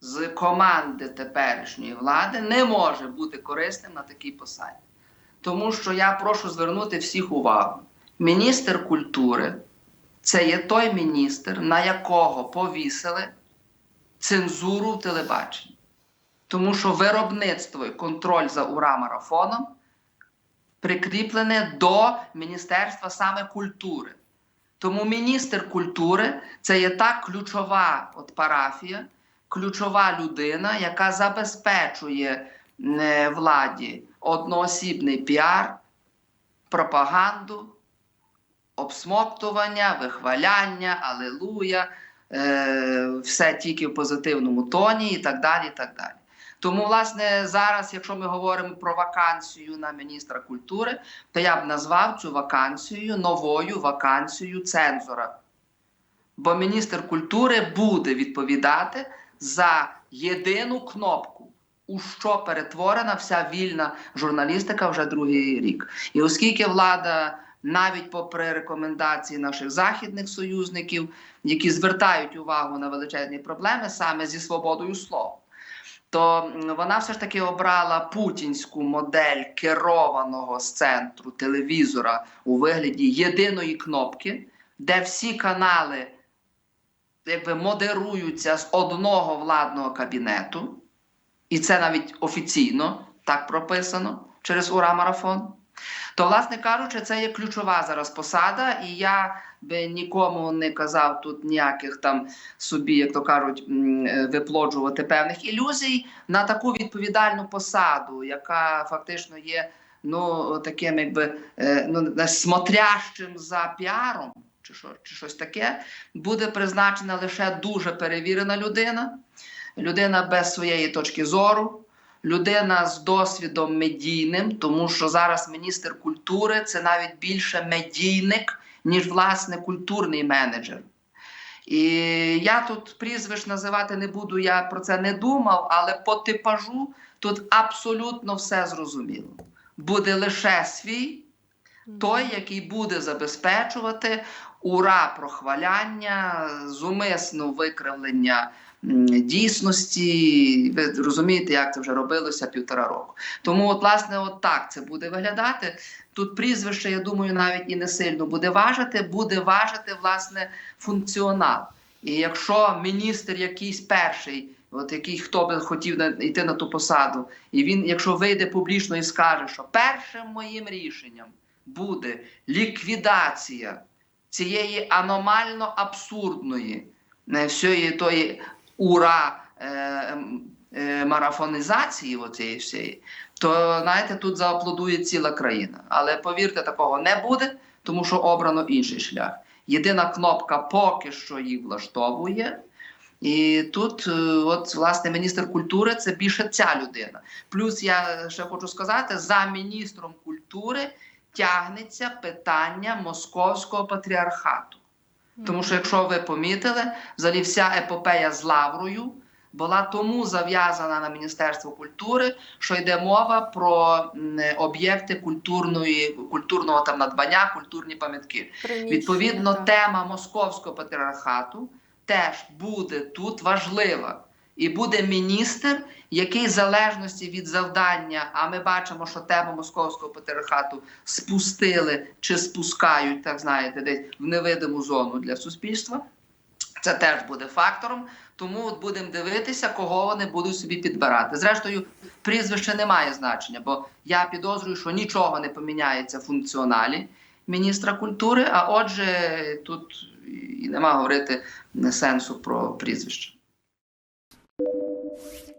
з команди теперішньої влади не може бути корисним на такій посаді. Тому що я прошу звернути всіх увагу. Міністр культури це є той міністр, на якого повісили цензуру в телебаченні. Тому що виробництво і контроль за ура-марафоном прикріплене до Міністерства саме культури. Тому міністр культури це є та ключова от парафія, ключова людина, яка забезпечує е, владі одноосібний піар, пропаганду, обсмоктування, вихваляння, алелуя, е, все тільки в позитивному тоні і так далі. і так далі. Тому, власне, зараз, якщо ми говоримо про вакансію на міністра культури, то я б назвав цю вакансію новою вакансією цензора. Бо міністр культури буде відповідати за єдину кнопку, у що перетворена вся вільна журналістика вже другий рік. І оскільки влада, навіть попри рекомендації наших західних союзників, які звертають увагу на величезні проблеми саме зі свободою слова, то вона все ж таки обрала путінську модель керованого з центру телевізора у вигляді єдиної кнопки, де всі канали якби модеруються з одного владного кабінету, і це навіть офіційно так прописано через Ура-марафон. То, власне кажучи, це є ключова зараз посада, і я би нікому не казав тут ніяких там собі, як то кажуть, е, виплоджувати певних ілюзій на таку відповідальну посаду, яка фактично є ну, таким, якби е, ну, смотрящим за піаром, чи, що, чи щось таке, буде призначена лише дуже перевірена людина, людина без своєї точки зору. Людина з досвідом медійним, тому що зараз міністр культури це навіть більше медійник, ніж власне культурний менеджер. І я тут прізвищ називати не буду, я про це не думав, але по типажу тут абсолютно все зрозуміло. Буде лише свій, той, який буде забезпечувати ура прохваляння, зумисне викривлення дійсності. Ви розумієте, як це вже робилося півтора року. Тому, от, власне, от так це буде виглядати. Тут прізвище, я думаю, навіть і не сильно буде важити, буде важити власне функціонал. І якщо міністр якийсь перший, от який хто би хотів йти на ту посаду, і він, якщо вийде публічно і скаже, що першим моїм рішенням буде ліквідація цієї аномально абсурдної всієї тої ура е, е, марафонізації оцієї всієї, то знаєте, тут зааплодує ціла країна. Але повірте, такого не буде, тому що обрано інший шлях. Єдина кнопка поки що їх влаштовує. І тут, е, от, власне, міністр культури це більше ця людина. Плюс я ще хочу сказати: за міністром культури тягнеться питання московського патріархату. Тому що, якщо ви помітили, взагалі вся епопея з Лаврою була тому зав'язана на Міністерство культури, що йде мова про об'єкти культурної, культурного там надбання, культурні пам'ятки. Відповідно, так. тема московського патріархату теж буде тут важлива. І буде міністр, який в залежності від завдання, а ми бачимо, що тему московського патріархату спустили чи спускають, так знаєте, десь в невидиму зону для суспільства. Це теж буде фактором. Тому от будемо дивитися, кого вони будуть собі підбирати. Зрештою, прізвище не має значення, бо я підозрюю, що нічого не поміняється в функціоналі міністра культури. А отже, тут і нема говорити сенсу про прізвище. you